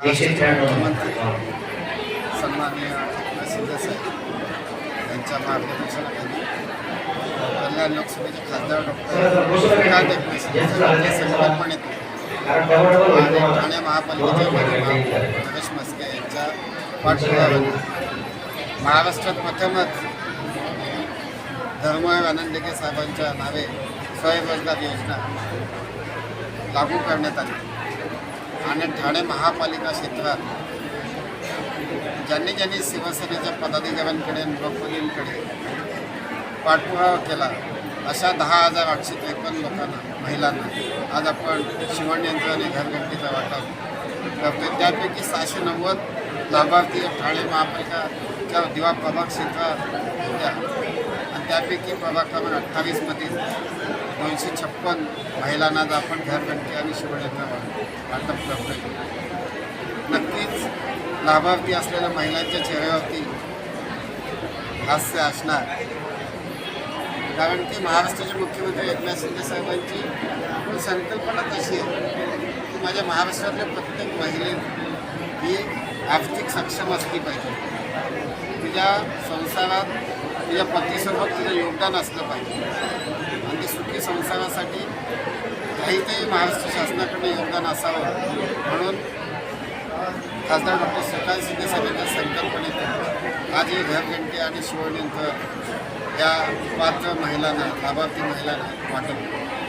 मुख्यमंत्री. सन्माननीय शिंदे साहेब यांच्या मार्गदर्शनाखाली कल्याण लोकसभेचे खासदार डॉक्टर ठाणे रमेश मस्के यांच्या पाठपुराव्याने महाराष्ट्रात प्रथमच धर्मवीर आनंदगे साहेबांच्या नावे स्वयंरोजगार योजना लागू करण्यात आली. आणि ठाणे महापालिका क्षेत्रात ज्यांनी ज्यांनी शिवसेनेच्या पदाधिकाऱ्यांकडे आणि लोकप्रतिनिधींकडे पाठपुरावा केला अशा दहा हजार आठशे त्रेपन्न लोकांना महिलांना आज आपण शिवण यंत्र आणि घरघंटीचा वाटप करतो त्यापैकी सहाशे नव्वद लाभार्थी ठाणे महापालिकाच्या दिवा प्रभाग क्षेत्रात होत्या. त्यापैकी प्रभाग क्रमांक अठ्ठावीसमधील दोनशे छप्पन महिलांना आज आपण घरगंटी आणि शिवण वाटप करतो आहे. नक्कीच लाभार्थी असलेल्या महिलांच्या चेहऱ्यावरती हास्य असणार. कारण की महाराष्ट्राचे मुख्यमंत्री एकनाथ शिंदे साहेबांची संकल्पना तशी आहे की माझ्या महाराष्ट्रातल्या प्रत्येक महिले ही आर्थिक सक्षम असली पाहिजे. तिच्या संसारात तिच्या पतीसोबत तिचं योगदान असलं पाहिजे. आणि ती सुखी संसारासाठी काहीतरी महाराष्ट्र शासनाकडनं योगदान असावं. म्हणून खासदार डॉक्टर श्रीकांत सिद्धे साहेबांच्या संकल्पनेतून आज हे घरघंटी आणि शिवणयंत्र या पात्र महिलांना लाभार्थी महिलांना वाटप